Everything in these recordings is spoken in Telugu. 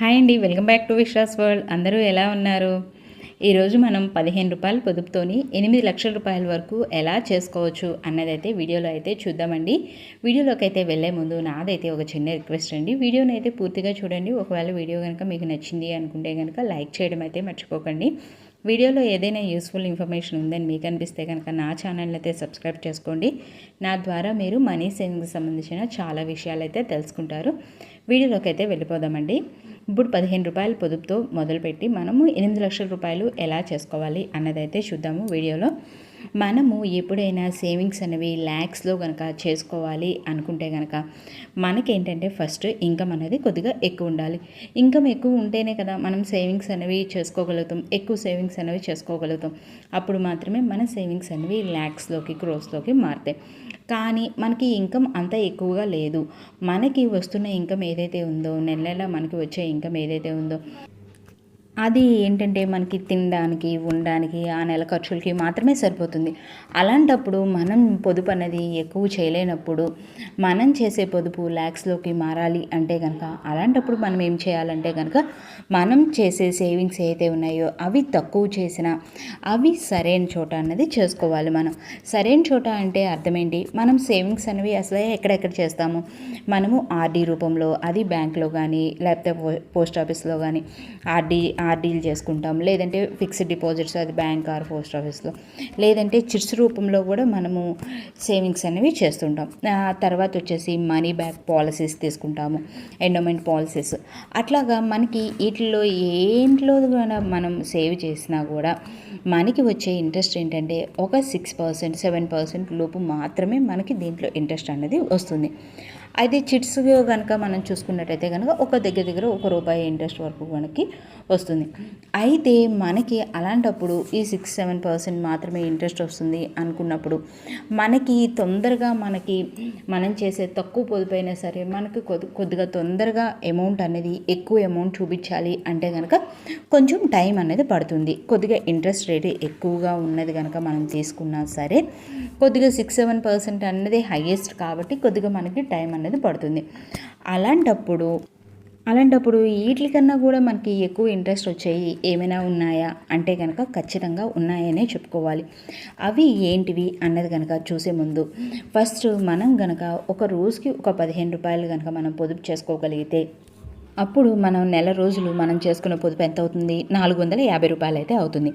హాయ్ అండి welcome back to Vishwas world. అందరూ ఎలా ఉన్నారు? ఈరోజు మనం పదిహేను రూపాయల పొదుపుతోని ఎనిమిది లక్షల రూపాయల వరకు ఎలా చేసుకోవచ్చు అన్నదైతే వీడియోలో అయితే చూద్దామండి. వీడియోలోకి అయితే వెళ్ళే ముందు నాదైతే ఒక చిన్న రిక్వెస్ట్ అండి. వీడియోని అయితే పూర్తిగా చూడండి. ఒకవేళ వీడియో కనుక మీకు నచ్చింది అనుకుంటే కనుక లైక్ చేయడం అయితే మర్చిపోకండి. వీడియోలో ఏదైనా యూస్ఫుల్ ఇన్ఫర్మేషన్ ఉందని మీకు అనిపిస్తే కనుక నా ఛానల్ అయితే సబ్స్క్రైబ్ చేసుకోండి. నా ద్వారా మీరు మనీ సేవింగ్కి సంబంధించిన చాలా విషయాలు అయితే తెలుసుకుంటారు. వీడియోలోకి అయితే వెళ్ళిపోదామండి. ఇప్పుడు పదిహేను రూపాయల పొదుపుతో మొదలుపెట్టి మనము ఎనిమిది లక్షల రూపాయలు ఎలా చేసుకోవాలి అన్నదైతే చూద్దాము వీడియోలో. మనము ఎప్పుడైనా సేవింగ్స్ అనేవి ల్యాక్స్లో కనుక చేసుకోవాలి అనుకుంటే కనుక మనకేంటంటే ఫస్ట్ ఇన్కమ్ అనేది కొద్దిగా ఎక్కువ ఉండాలి. ఇన్కమ్ ఎక్కువ ఉంటేనే కదా మనం సేవింగ్స్ అనేవి చేసుకోగలుగుతాం. ఎక్కువ సేవింగ్స్ అనేవి చేసుకోగలుగుతాం. అప్పుడు మాత్రమే మన సేవింగ్స్ అనేవి ల్యాక్స్లోకి క్రోస్లోకి మారుతాయి. కానీ మనకి ఇన్కమ్ అంత ఎక్కువగా లేదు. మనకి వస్తున్న ఇన్కమ్ ఏదైతే ఉందో నెల నెల మనకి వచ్చే ఇన్కమ్ ఏదైతే ఉందో అది ఏంటంటే మనకి తినడానికి ఉండడానికి ఆ నెల ఖర్చులకి మాత్రమే సరిపోతుంది. అలాంటప్పుడు మనం పొదుపు అనేది ఎక్కువ చేయలేనప్పుడు మనం చేసే పొదుపు ల్యాక్స్లోకి మారాలి అంటే కనుక అలాంటప్పుడు మనం ఏం చేయాలంటే కనుక మనం చేసే సేవింగ్స్ ఏవైతే ఉన్నాయో అవి తక్కువ చేసినా అవి సరైన చోట అన్నది చేసుకోవాలి మనం. సరైన చోట అంటే అర్థమేంటి మనం సేవింగ్స్ అనేవి అసలే ఎక్కడెక్కడ చేస్తాము? మనము ఆర్డీ రూపంలో అది బ్యాంక్లో కానీ లేకపోతే పోస్ట్ ఆఫీస్లో కానీ ఆర్డీ ఆర్డీలు చేసుకుంటాం. లేదంటే ఫిక్స్డ్ డిపాజిట్స్ అది బ్యాంక్ ఆర్ పోస్ట్ ఆఫీస్లో. లేదంటే చిట్స్ రూపంలో కూడా మనము సేవింగ్స్ అనేవి చేస్తుంటాం. తర్వాత వచ్చేసి మనీ బ్యాక్ పాలసీస్ తీసుకుంటాము. Endowment policies. అట్లాగా మనకి వీటిలో ఏంట్లో మనం సేవ్ చేసినా కూడా మనకి వచ్చే ఇంట్రెస్ట్ ఏంటంటే ఒక సిక్స్ పర్సెంట్ సెవెన్ పర్సెంట్ లోపు మాత్రమే మనకి దీంట్లో ఇంట్రెస్ట్ అనేది వస్తుంది. అయితే చిట్స్ కనుక మనం చూసుకున్నట్టయితే కనుక ఒక దగ్గర దగ్గర ఒక రూపాయి ఇంట్రెస్ట్ వరకు మనకి వస్తుంది. అయితే మనకి అలాంటప్పుడు ఈ సిక్స్ సెవెన్ పర్సెంట్ మాత్రమే ఇంట్రెస్ట్ వస్తుంది అనుకున్నప్పుడు మనకి తొందరగా మనకి మనం చేసే తక్కువ పొదుపైనా సరే మనకి కొద్ది కొద్దిగా తొందరగా అమౌంట్ అనేది ఎక్కువ అమౌంట్ చూపించాలి అంటే కనుక కొంచెం టైం అనేది పడుతుంది. కొద్దిగా ఇంట్రెస్ట్ రేట్ ఎక్కువగా ఉన్నది కనుక మనం తీసుకున్నా సరే కొద్దిగా సిక్స్ సెవెన్ పర్సెంట్ అన్నది హయ్యెస్ట్ కాబట్టి కొద్దిగా మనకి టైం అనేది పడుతుంది. అలాంటప్పుడు అలాంటప్పుడు వీటికన్నా కూడా మనకి ఎక్కువ ఇంట్రెస్ట్ వచ్చాయి ఏమైనా ఉన్నాయా? అంటే కనుక ఖచ్చితంగా ఉన్నాయనే చెప్పుకోవాలి. అవి ఏంటివి అన్నది కనుక చూసే ముందు ఫస్ట్ మనం కనుక ఒక రోజుకి ఒక పదిహేను రూపాయలు కనుక మనం పొదుపు చేసుకోగలిగితే అప్పుడు మనం నెల రోజులు మనం చేసుకున్న పొదుపు ఎంత అవుతుంది నాలుగు వందల యాభై రూపాయలు అయితే అవుతుంది.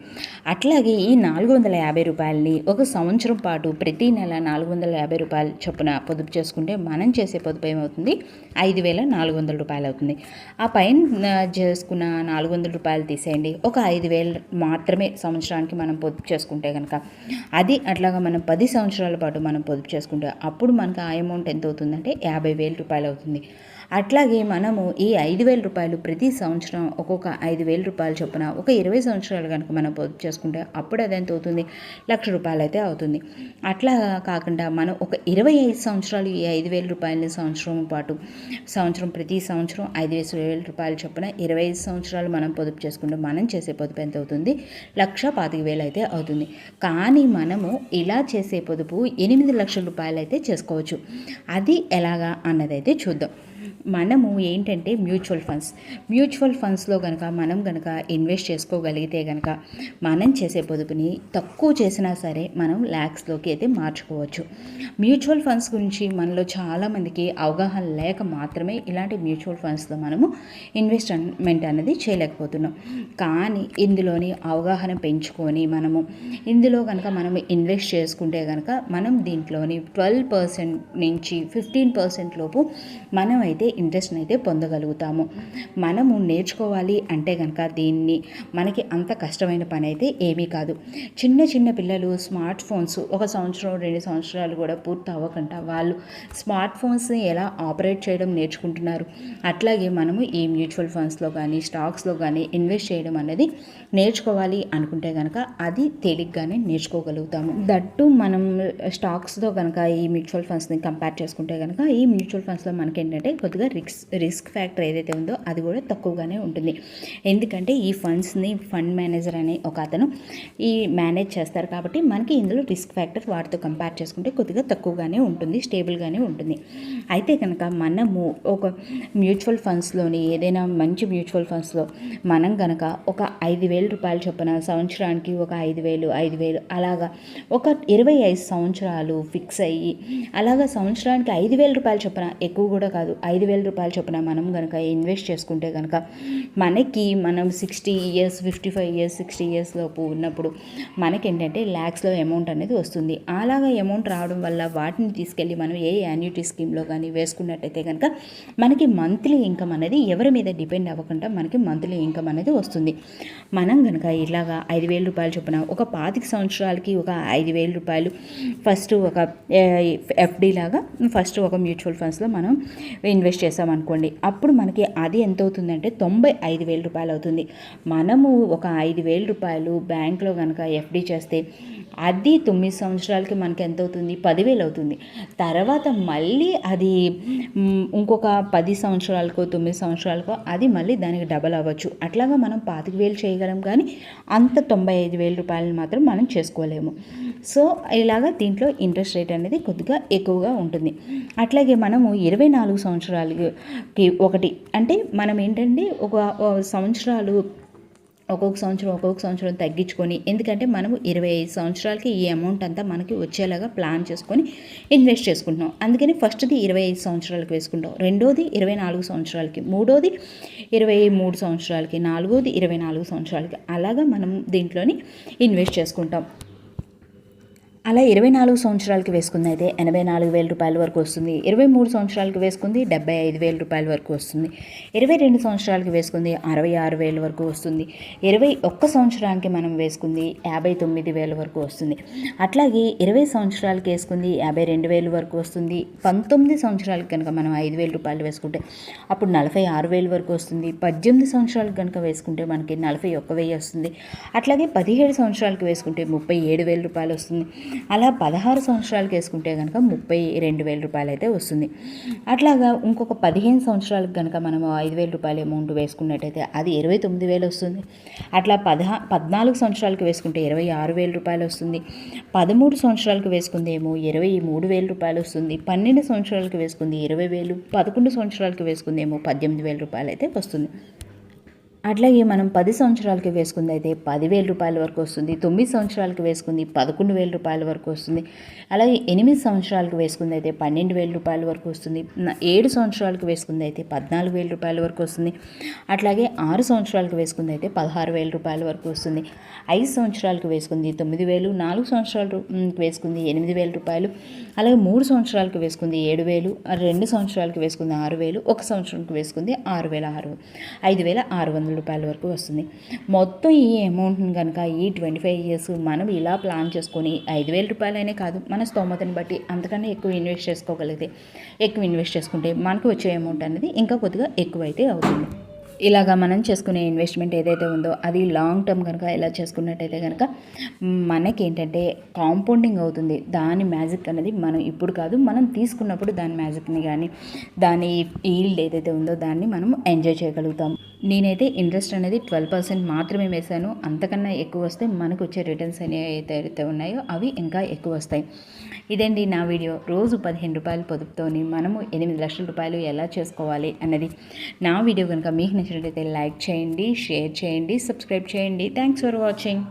అట్లాగే ఈ నాలుగు వందల యాభై రూపాయలని ఒక సంవత్సరం పాటు ప్రతి నెల నాలుగు వందల యాభై రూపాయలు చొప్పున పొదుపు చేసుకుంటే మనం చేసే పొదుపు ఏమవుతుంది? ఐదు వేల నాలుగు వందల రూపాయలు అవుతుంది ఆ పైన చేసుకున్న నాలుగు వందల రూపాయలు తీసేయండి. ఒక ఐదు వేలు మాత్రమే సంవత్సరానికి మనం పొదుపు చేసుకుంటే కనుక అది అట్లాగా మనం పది సంవత్సరాల పాటు మనం పొదుపు చేసుకుంటే అప్పుడు మనకు ఆ అమౌంట్ ఎంత అవుతుందంటే యాభై వేల రూపాయలు అవుతుంది అట్లాగే మనము ఈ ఐదు వేల రూపాయలు ప్రతి సంవత్సరం ఒక్కొక్క ఐదు వేల రూపాయలు చొప్పున ఒక ఇరవై సంవత్సరాలు కనుక మనం పొదుపు చేసుకుంటే అప్పుడు అది ఎంత అవుతుంది? లక్ష రూపాయలు అయితే అవుతుంది. అట్లా కాకుండా మనం ఒక ఇరవై ఐదు సంవత్సరాలు ఈ ఐదు వేల రూపాయలని సంవత్సరం పాటు సంవత్సరం ప్రతి సంవత్సరం ఐదు వేల రూపాయలు చొప్పున ఇరవై ఐదు సంవత్సరాలు మనం పొదుపు చేసుకుంటే మనం చేసే పొదుపు ఎంత అవుతుంది? లక్ష పాతిక వేలు అయితే అవుతుంది. కానీ మనము ఇలా చేసే పొదుపు ఎనిమిది లక్షల రూపాయలు అయితే చేసుకోవచ్చు. అది ఎలాగా అన్నదైతే చూద్దాం. మనము ఏంటంటే మ్యూచువల్ ఫండ్స్. మ్యూచువల్ ఫండ్స్లో కనుక మనం కనుక ఇన్వెస్ట్ చేసుకోగలిగితే కనుక మనం చేసే పొదుపుని తక్కువ చేసినా సరే మనం ల్యాక్స్లోకి అయితే మార్చుకోవచ్చు. మ్యూచువల్ ఫండ్స్ గురించి మనలో చాలామందికి అవగాహన లేక మాత్రమే ఇలాంటి మ్యూచువల్ ఫండ్స్లో మనము ఇన్వెస్ట్మెంట్ అనేది చేయలేకపోతున్నాం. కానీ ఇందులోని అవగాహన పెంచుకొని మనము ఇందులో కనుక మనం ఇన్వెస్ట్ చేసుకుంటే కనుక మనం దీంట్లోని ట్వెల్వ్ పర్సెంట్ నుంచి ఫిఫ్టీన్ పర్సెంట్ లోపు మనం అయితే ఇంట్రెస్ట్ని అయితే పొందగలుగుతాము. మనము నేర్చుకోవాలి అంటే కనుక దీన్ని మనకి అంత కష్టమైన పని అయితే ఏమీ కాదు. చిన్న చిన్న పిల్లలు స్మార్ట్ ఫోన్స్ ఒక సంవత్సరం రెండు సంవత్సరాలు కూడా పూర్తి అవ్వకుండా వాళ్ళు స్మార్ట్ ఫోన్స్ని ఎలా ఆపరేట్ చేయడం నేర్చుకుంటున్నారు? అట్లాగే మనము ఈ మ్యూచువల్ ఫండ్స్లో కానీ స్టాక్స్లో కానీ ఇన్వెస్ట్ చేయడం అనేది నేర్చుకోవాలి అనుకుంటే కనుక అది తేలిగ్గానే నేర్చుకోగలుగుతాము. దట్టు మనం స్టాక్స్తో కనుక ఈ మ్యూచువల్ ఫండ్స్ని కంపేర్ చేసుకుంటే కనుక ఈ మ్యూచువల్ ఫండ్స్లో మనకి ఏంటంటే కొద్దిగా రిస్క్ రిస్క్ ఫ్యాక్టర్ ఏదైతే ఉందో అది కూడా తక్కువగానే ఉంటుంది. ఎందుకంటే ఈ ఫండ్స్ని ఫండ్ మేనేజర్ అనే ఒక అతను ఈ మేనేజ్ చేస్తారు కాబట్టి మనకి ఇందులో రిస్క్ ఫ్యాక్టర్ వాటితో కంపేర్ చేసుకుంటే కొద్దిగా తక్కువగానే ఉంటుంది స్టేబుల్గానే ఉంటుంది. అయితే కనుక మనము ఒక మ్యూచువల్ ఫండ్స్లోని ఏదైనా మంచి మ్యూచువల్ ఫండ్స్లో మనం కనుక ఒక ఐదు వేల రూపాయలు చొప్పున సంవత్సరానికి ఒక ఐదు వేలు ఐదు వేలు అలాగా ఒక ఇరవై ఐదు సంవత్సరాలు ఫిక్స్ అయ్యి అలాగా సంవత్సరానికి ఐదు వేల రూపాయలు చొప్పున ఎక్కువ కూడా కాదు ఐదు వేల రూపాయలు చొప్పున మనం కనుక ఇన్వెస్ట్ చేసుకుంటే కనుక మనకి మనం sixty years fifty five years sixty years లోపు ఉన్నప్పుడు మనకి ఏంటంటే ల్యాక్స్లో అమౌంట్ అనేది వస్తుంది. అలాగా అమౌంట్ రావడం వల్ల వాటిని తీసుకెళ్ళి మనం ఏ యాన్యుటీ స్కీమ్లో కానీ వేసుకున్నట్టయితే కనుక మనకి మంత్లీ ఇన్కమ్ అనేది ఎవరి మీద డిపెండ్ అవ్వకుండా మనకి మంత్లీ ఇన్కమ్ అనేది వస్తుంది. మనం కనుక ఇలాగా ఐదు వేల రూపాయలు చొప్పున ఒక పాతిక సంవత్సరాలకి ఒక ఐదు వేల రూపాయలు ఫస్ట్ ఒక ఎఫ్డి లాగా ఫస్ట్ ఒక మ్యూచువల్ ఫండ్స్లో మనం ఇన్వెస్ట్ చేసామనుకోండి అప్పుడు మనకి అది ఎంత అవుతుందంటే తొంభై ఐదు వేల రూపాయలు అవుతుంది. మనము ఒక ఐదు వేల రూపాయలు బ్యాంక్లో కనుక ఎఫ్డి చేస్తే అది తొమ్మిది సంవత్సరాలకి మనకి ఎంత అవుతుంది పదివేలు అవుతుంది. తర్వాత మళ్ళీ అది అది ఇంకొక పది సంవత్సరాలకో తొమ్మిది సంవత్సరాలకో అది మళ్ళీ దానికి డబల్ అవ్వచ్చు. అట్లాగా మనం పాతిక వేలు చేయగలం కానీ అంత తొంభై ఐదు వేల రూపాయలు మాత్రం మనం చేసుకోలేము. సో ఇలాగా దీంట్లో ఇంట్రెస్ట్ రేట్ అనేది కొద్దిగా ఎక్కువగా ఉంటుంది. అట్లాగే మనము ఇరవై నాలుగు సంవత్సరాలకి ఒకటి అంటే మనం ఏంటంటే ఒక సంవత్సరాలు ఒక్కొక్క సంవత్సరం ఒక్కొక్క సంవత్సరం తగ్గించుకొని ఎందుకంటే మనము ఇరవై ఐదు సంవత్సరాలకి ఈ అమౌంట్ అంతా మనకి వచ్చేలాగా ప్లాన్ చేసుకొని ఇన్వెస్ట్ చేసుకుంటున్నాం. అందుకని ఫస్ట్ది ఇరవై ఐదు సంవత్సరాలకు వేసుకుంటాం. రెండోది ఇరవై నాలుగు సంవత్సరాలకి. మూడోది ఇరవై మూడు సంవత్సరాలకి. నాలుగోది ఇరవై నాలుగు సంవత్సరాలకి. అలాగా మనం దీంట్లోని ఇన్వెస్ట్ చేసుకుంటాం. అలా ఇరవై నాలుగు సంవత్సరాలకి వేసుకుంది అయితే ఎనభై నాలుగు వేల రూపాయల వరకు వస్తుంది. ఇరవై మూడు సంవత్సరాలకి వేసుకుంది డెబ్బై ఐదు వేల రూపాయల వరకు వస్తుంది. ఇరవై రెండు సంవత్సరాలకి వేసుకుంది అరవై ఆరు వేల వరకు వస్తుంది. ఇరవై ఒక్క సంవత్సరానికి మనం వేసుకుంది యాభై తొమ్మిది వేల వరకు వస్తుంది. అట్లాగే ఇరవై సంవత్సరాలకి వేసుకుంది యాభై రెండు వేల వరకు వస్తుంది. పంతొమ్మిది సంవత్సరాలకి కనుక మనం ఐదు వేల రూపాయలు వేసుకుంటే అప్పుడు నలభై ఆరు వేల వరకు వస్తుంది. పద్దెనిమిది సంవత్సరాలకు కనుక వేసుకుంటే మనకి నలభై ఒక్క వెయ్యి వస్తుంది. అట్లాగే పదిహేడు సంవత్సరాలకి వేసుకుంటే ముప్పై ఏడు వేల రూపాయలు వస్తుంది. అలా పదహారు సంవత్సరాలకు వేసుకుంటే కనుక ముప్పై రెండు వేల రూపాయలు అయితే వస్తుంది. అట్లాగా ఇంకొక పదిహేను సంవత్సరాలకు కనుక మనం ఐదు వేల రూపాయల అమౌంట్ వేసుకున్నట్టయితే అది ఇరవై తొమ్మిది వేలు వస్తుంది. అట్లా పదహా పద్నాలుగు సంవత్సరాలకు వేసుకుంటే ఇరవై ఆరు వేల రూపాయలు వస్తుంది. పదమూడు సంవత్సరాలకు వేసుకుందేమో ఇరవై మూడు వేల రూపాయలు వస్తుంది. పన్నెండు సంవత్సరాలకు వేసుకుంది ఇరవై వేలు. పదకొండు సంవత్సరాలకు వేసుకుందేమో పద్దెనిమిది వేల రూపాయలు అయితే వస్తుంది. అట్లాగే మనం పది సంవత్సరాలకి వేసుకుంది అయితే పదివేల రూపాయల వరకు వస్తుంది తొమ్మిది సంవత్సరాలకి వేసుకుంది పదకొండు వేల రూపాయల వరకు వస్తుంది అలాగే ఎనిమిది సంవత్సరాలకు వేసుకుంది అయితే పన్నెండు వేల రూపాయల వరకు వస్తుంది ఏడు సంవత్సరాలకు వేసుకుంది అయితే పద్నాలుగు వేల రూపాయల వరకు వస్తుంది అట్లాగే ఆరు సంవత్సరాలకు వేసుకుంది అయితే పదహారు వేల రూపాయల వరకు వస్తుంది ఐదు సంవత్సరాలకు వేసుకుంది తొమ్మిది వేలు నాలుగు సంవత్సరాలకు వేసుకుంది ఎనిమిది వేల రూపాయలు అలాగే మూడు సంవత్సరాలకు వేసుకుంది ఏడు వేలు రెండు సంవత్సరాలకు వేసుకుంది ఆరు వేలు ఒక సంవత్సరానికి వేసుకుంది ఆరు వేల ఆరు ఐదు వేల ఆరు వందలు రూపాయల వరకు వస్తుంది. మొత్తం ఈ అమౌంట్ని కనుక ఈ ట్వంటీ ఫైవ్ ఇయర్స్ మనం ఇలా ప్లాన్ చేసుకొని ఐదు వేల రూపాయలనే కాదు మన స్తోమతని బట్టి అంతకన్నా ఎక్కువ ఇన్వెస్ట్ చేసుకోగలిగితే ఎక్కువ ఇన్వెస్ట్ చేసుకుంటే మనకు వచ్చే అమౌంట్ అనేది ఇంకా కొద్దిగా ఎక్కువైతే అవుతుంది. ఇలాగా మనం చేసుకునే ఇన్వెస్ట్మెంట్ ఏదైతే ఉందో అది లాంగ్ టర్మ్ కనుక ఇలా చేసుకున్నట్టయితే కనుక మనకి ఏంటంటే కాంపౌండింగ్ అవుతుంది. దాని మ్యాజిక్ అనేది మనం ఇప్పుడు కాదు మనం తీసుకున్నప్పుడు దాని మ్యాజిక్ని కానీ దాని ఈల్డ్ ఏదైతే ఉందో దాన్ని మనం ఎంజాయ్ చేయగలుగుతాం. నేనైతే ఇంట్రెస్ట్ అనేది ట్వెల్వ్ పర్సెంట్ మాత్రమే వేశాను. అంతకన్నా ఎక్కువ వస్తే మనకు వచ్చే రిటర్న్స్ అనేవి అయితే ఉన్నాయో అవి ఇంకా ఎక్కువ వస్తాయి. ఇదండి నా వీడియో రోజు పదిహేను రూపాయలు పొదుపుతోని మనము ఎనిమిది లక్షల రూపాయలు ఎలా చేసుకోవాలి అన్నది. నా వీడియో కనుక మీకు నచ్చినట్లయితే లైక్ చేయండి షేర్ చేయండి సబ్స్క్రైబ్ చేయండి. Thanks for watching